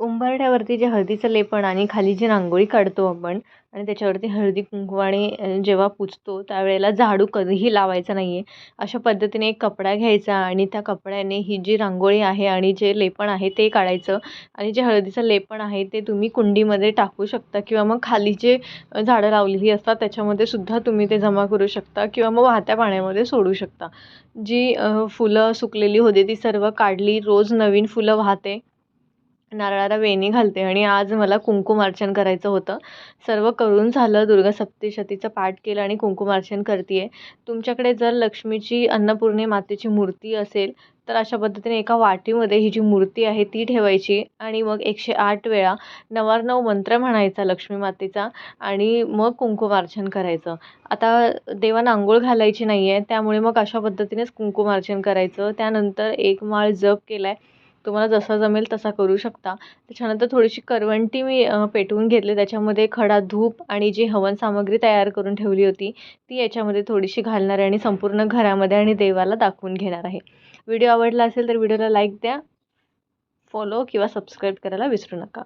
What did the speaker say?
उंबरठ्यावरती जे हळदीचं लेपण आणि खाली जी रांगोळी काढतो आपण आणि त्याच्यावरती हळदी कुंकवाने जेव्हा पुसतो त्यावेळेला झाडू कधीही लावायचा नाही आहे अशा पद्धतीने एक कपडा घ्यायचा आणि त्या कपड्याने ही जी रांगोळी आहे आणि जे लेपण आहे ते काढायचं आणि जे हळदीचं लेपण आहे ते तुम्ही कुंडीमध्ये टाकू शकता किंवा मग खाली जे झाडं लावलेली असतात त्याच्यामध्ये सुद्धा तुम्ही ते जमा करू शकता किंवा मग वाहत्या पाण्यामध्ये सोडू शकता. जी फुलं सुकलेली होती ती सर्व काढली रोज नवीन फुलं वाहते. नारळाला वेणी घालते आणि आज मला कुंकुमार्चन करायचं होतं. सर्व करून झालं दुर्गा सप्तशतीचं पाठ केलं आणि कुंकुमार्चन करते आहे तुमच्याकडे जर लक्ष्मीची अन्नपूर्णे मातेची मूर्ती असेल तर अशा पद्धतीने एका वाटीमध्ये ही जी मूर्ती आहे ती ठेवायची आणि मग एकशे आठ वेळा नवारनव मंत्र म्हणायचा लक्ष्मी मातेचा आणि मग कुंकुमार्चन करायचं. आता देवांना आंघोळ घालायची नाही आहे त्यामुळे मग अशा पद्धतीनेच कुंकुमार्चन करायचं. त्यानंतर एक माळ जप केला आहे तुम्हाला जसा जमेल तसा करू शकता. त्याच्यानंतर थोडीशी करवंटी मी पेटवून घेतली. त्याच्यामध्ये खडा धूप आणि जी हवन सामग्री तयार करून ठेवली होती ती याच्यामध्ये थोडीशी घालणार आहे आणि संपूर्ण घरामध्ये आणि देवाला दाखवून घेणार आहे. व्हिडिओ आवडला असेल तर व्हिडिओला लाईक द्या फॉलो किंवा सबस्क्राईब करायला विसरू नका.